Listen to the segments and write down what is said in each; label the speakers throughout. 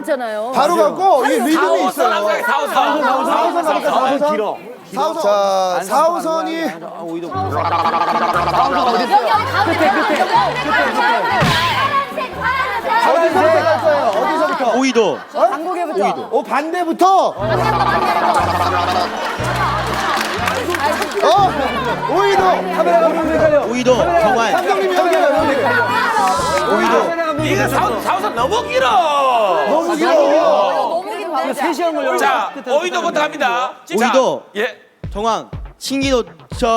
Speaker 1: 갔잖아요.
Speaker 2: 바로 가고 이 리듬이 있어요.
Speaker 3: 한 거야, 사오선.
Speaker 2: 사호선 갑니까 사호선?
Speaker 4: 길어.
Speaker 2: 사호선. 자 사호선이
Speaker 4: 오히려
Speaker 1: 여기 여기 가운데 끝에
Speaker 2: 어디서부터 갈 거예요? 어디서부터?
Speaker 4: 오이도.
Speaker 1: 한국에부터.
Speaker 2: 오 반대부터. 어 오이도 카메라
Speaker 4: 오이도 정말
Speaker 2: 감독님 여기요 여기.
Speaker 4: 오이도
Speaker 3: 이거 사오- 사오선 너무 길어.
Speaker 2: 너무 길어.
Speaker 1: 너무 긴데.
Speaker 4: 3시간 걸려.
Speaker 3: 자, 오이도부터 갑니다. 자,
Speaker 4: 오이도.
Speaker 3: 예.
Speaker 4: 정황 신기도천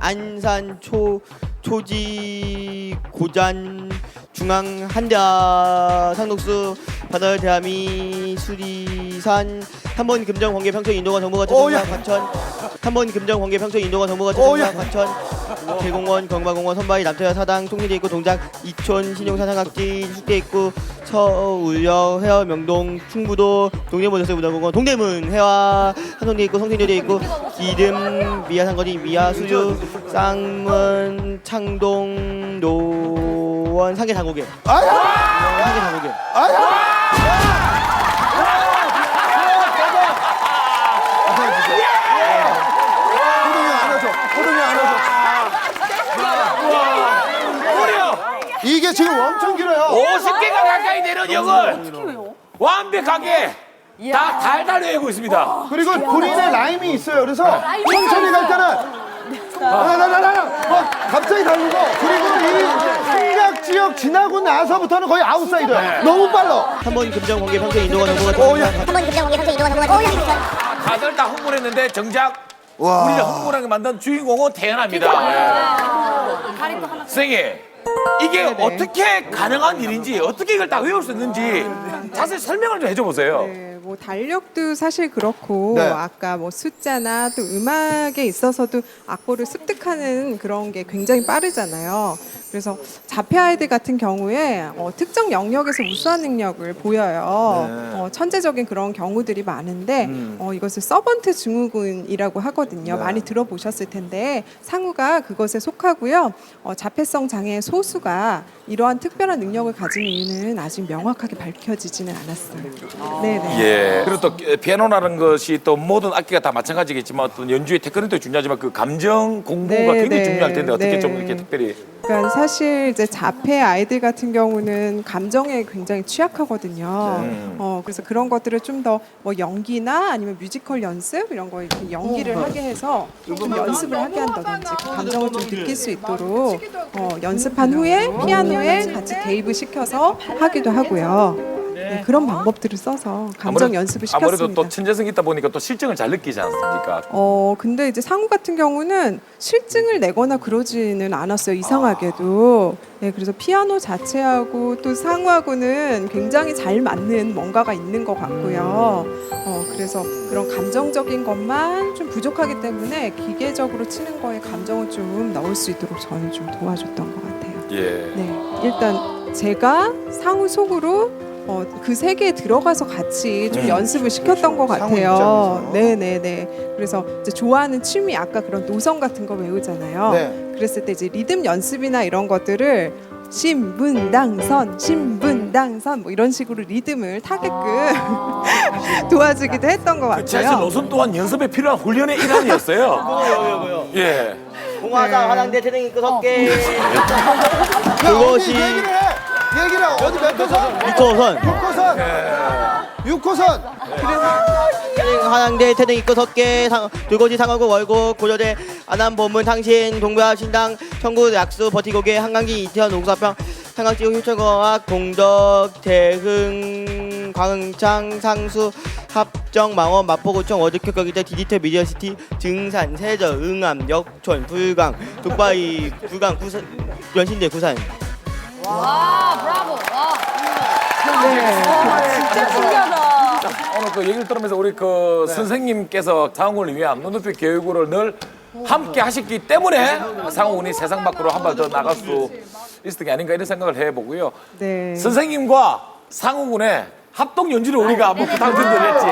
Speaker 4: 안산 초 초지 고잔 중앙 한자 상록수 바다의 대함이 수리산 3번 금정 관계 평촌 인도가 정보가
Speaker 2: 오, 야.
Speaker 4: 저승사 과천 3번 금정 관계 평촌 인도가 정보가
Speaker 2: 오, 야.
Speaker 4: 저승사 과천 계공원 경마공원 선바위 남태화 사당 통리대 있고 동작 이촌 신용사 삼각지 숙대 있고 서울역 해화 명동 충부도 동대문에서 무당공원 동대문 해화 한성대 있고 성신여대 있고 기름 미아 상거리 미아 수유 쌍문 창동 노 원 상계 당고개
Speaker 2: 아야!
Speaker 4: 상계 당고개
Speaker 2: 아야.
Speaker 3: 무려
Speaker 2: 이게 지금 엄청 길어요.
Speaker 3: 50개가 가까이 되는 역을 완벽하게 다 달달 외우고 있습니다.
Speaker 2: 그리고 본인의 라임이 있어요. 그래서 천천히 갈 때는 나나나나. 뭐 갑자기 달리고 그리고 이 생각 지역 지나고 나서부터는 거의 아웃사이더야. 너무 빨라.
Speaker 4: 3번 금정 관계 평생 인도가 정보가
Speaker 2: 오, 야.
Speaker 5: 한번 금정 공개 평소 이동가 정보가
Speaker 3: 다들 다 홍보를 했는데 정작
Speaker 2: 와.
Speaker 3: 우리가 홍보라게 만든 주인공은 태연합니다. 예. 선생님, 이게 어떻게 가능한 일인지 어떻게 이걸 다 외울 수 있는지 자세히 설명을 좀 해줘 보세요.
Speaker 6: 네, 뭐 달력도 사실 그렇고
Speaker 2: 네.
Speaker 6: 아까 뭐 숫자나 또 음악에 있어서도 악보를 습득하는 그런 게 굉장히 빠르잖아요. 그래서 자폐 아이들 같은 경우에 어, 특정 영역에서 우수한 능력을 보여요.
Speaker 2: 네.
Speaker 6: 어, 천재적인 그런 경우들이 많은데
Speaker 2: 음.
Speaker 6: 어, 이것을 서번트 증후군이라고 하거든요.
Speaker 2: 네.
Speaker 6: 많이 들어보셨을 텐데 상우가 그것에 속하고요. 어, 자폐성 장애의 소수가 이러한 특별한 능력을 가진 이유는 아직 명확하게 밝혀지지는 않았어요. 네네.
Speaker 3: 예. 그리고 또 피아노라는 것이 또 모든 악기가 다 마찬가지겠지만 어떤 연주의 테크닉도 중요하지만 그 감정 공부가
Speaker 6: 네,
Speaker 3: 굉장히
Speaker 6: 네,
Speaker 3: 중요할 텐데 어떻게
Speaker 6: 네.
Speaker 3: 좀 이렇게 특별히
Speaker 6: 그러니까 사실 이제 자폐 아이들 같은 경우는 감정에 굉장히 취약하거든요.
Speaker 3: 음.
Speaker 6: 어 그래서 그런 것들을 좀 더 뭐 연기나 아니면 뮤지컬 연습 이런 거 이렇게 연기를 하게 해서 좀 연습을 하게 한다든지 그 감정을 좀 느낄 수 있도록 어, 연습한 후에 피아노에 같이 대입을 시켜서 하기도 하고요. 네, 그런 방법들을 써서 감정
Speaker 3: 아무래도-
Speaker 6: 연습을
Speaker 3: 아무래도
Speaker 6: 시켰습니다.
Speaker 3: 또 천재성이 있다 보니까 또 실증을 잘 느끼지 않습니까?
Speaker 6: 어 근데 이제 상우 같은 경우는 실증을 내거나 그러지는 않았어요 이상하게도 네 그래서 피아노 자체하고 또 상우하고는 굉장히 잘 맞는 뭔가가 있는 것 같고요 어 그래서 그런 감정적인 것만 좀 부족하기 때문에 기계적으로 치는 거에 감정을 좀 넣을 수 있도록 저는 좀 도와줬던 것 같아요
Speaker 3: 예.
Speaker 6: 네 일단 제가 상우 속으로 어, 그 세계에 들어가서 같이 좀
Speaker 3: 음.
Speaker 6: 연습을 시켰던 것
Speaker 2: 상우
Speaker 6: 같아요.
Speaker 2: 입장에서.
Speaker 6: 네네네. 그래서 이제 좋아하는 취미 아까 그런 노성 같은 거 외우잖아요.
Speaker 2: 네.
Speaker 6: 그랬을 때 이제 리듬 연습이나 이런 것들을 신분당선, 신분당선 뭐 이런 식으로 리듬을 타게끔 도와주기도 했던
Speaker 3: 것그 재즈
Speaker 6: 같고요.
Speaker 3: 노선 또한 연습에 필요한 훈련의 일환이었어요. 예.
Speaker 4: 공화당 화랑대 태릉 입구 석계
Speaker 2: 야,
Speaker 4: 그것이-
Speaker 2: 얘기를. 어디 몇 호선?
Speaker 4: 6호선
Speaker 2: 6호선. 6호선.
Speaker 4: 태릉 화랑대 태릉 입구 석계 상, 두고지 상하고 월고 고려대 안암보문 상신 동부아 신당 청구 약수 버티고개 한강기 이태원 농사평 상강지구 효천공학 공덕 대흥 광흥창 상수 합정 망원 마포구청 어저께까기대 디지털 미디어시티 증산 세저 응암 역촌 불강 독바이 불강 구산 연신대 구산
Speaker 1: 와, 브라보. 와.
Speaker 6: 네.
Speaker 1: 진짜 신기하다.
Speaker 3: 오늘 그 얘기를 들으면서 우리 그 선생님께서 상훈을 위한 눈높이 교육을 늘 함께 하셨기 때문에 상훈이 세상 밖으로 한 발 더 나갈 수 있었던 게 아닌가 이런 생각을 해보고요.
Speaker 6: 네.
Speaker 3: 선생님과 상훈군의 합동 연주를 우리가 한번 부탁드렸지.